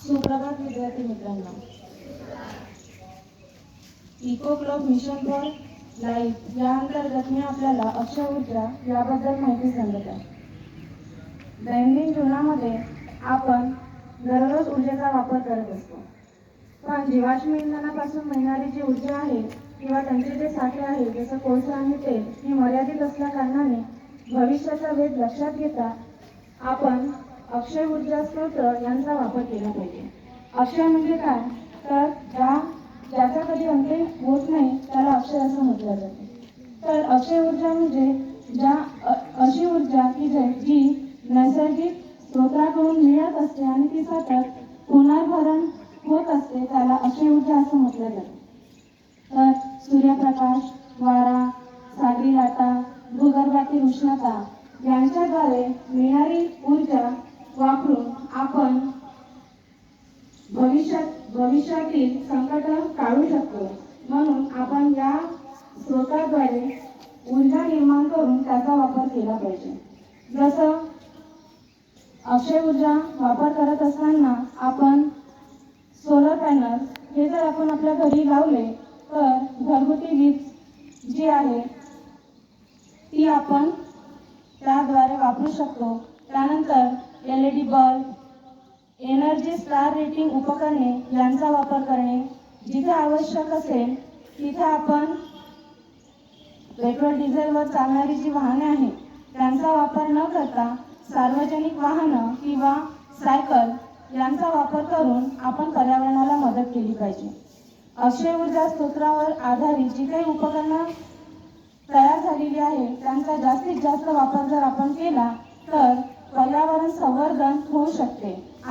सुप्रभात विद्यार्थी मित्रांनो. Eco club mission for life या अंतर्गत मी आपल्याला अक्षय ऊर्जा याबद्दल माहिती सांगत आहे. दैनंदिन जीवनामध्ये आपण दररोज ऊर्जेचा वापर करत असतो. पण जीवाश्म इंधनापासून मिळणारी जी ऊर्जा आहे किंवा त्यांचे जे साठे आहे जसं कोळसा आणि तेल ही मर्यादित असल्या कारणाने भविष्याचा वेध लक्षात घेता आपण अक्षय ऊर्जा स्रोत यांचा वापर केला पाहिजे. अक्षय म्हणजे काय? तर ज्या ज्याचा कधी अंत्य होत नाही त्याला अक्षय असं म्हटलं जाते. तर अक्षय ऊर्जा म्हणजे ज्या अशी ऊर्जा की जी नैसर्गिक स्रोताकडून मिळत असते आणि ती सतत पुनर्भरण होत असते त्याला अक्षय ऊर्जा असं म्हटलं जातं. तर सूर्यप्रकाश वारा सागरी लाटा भूगर्भातील उष्णता यांच्याद्वारे मिळणारी ऊर्जा वापरून आपण भविष्यात भविष्यातील संकट काढू शकतो. म्हणून आपण या स्रोताद्वारे ऊर्जा निर्माण करून त्याचा वापर केला पाहिजे. जसं अक्षय ऊर्जा वापर करत असताना आपण सोलर पॅनल हे जर आपण आपल्या घरी लावले तर घरगुती वीज जी आहे ती आपण त्याद्वारे वापरू शकतो. त्यानंतर L E D bulb energy star rating उपकरणे यांचा वापर करणे. जिथे आवश्यक असेल तिथे आपण पेट्रोल डिझेलवर चालणारी जी वाहने आहेत त्यांचा वापर न करता सार्वजनिक वाहनं किंवा सायकल यांचा वापर करून आपण पर्यावरणाला मदत केली पाहिजे. अक्षय ऊर्जा स्तोत्रावर आधारित जी काही उपकरणं झालेली आहे त्यांचा जास्तीत जास्त वापर जर आपण केला तर पर्यावरण संवर्धन होऊ शकते.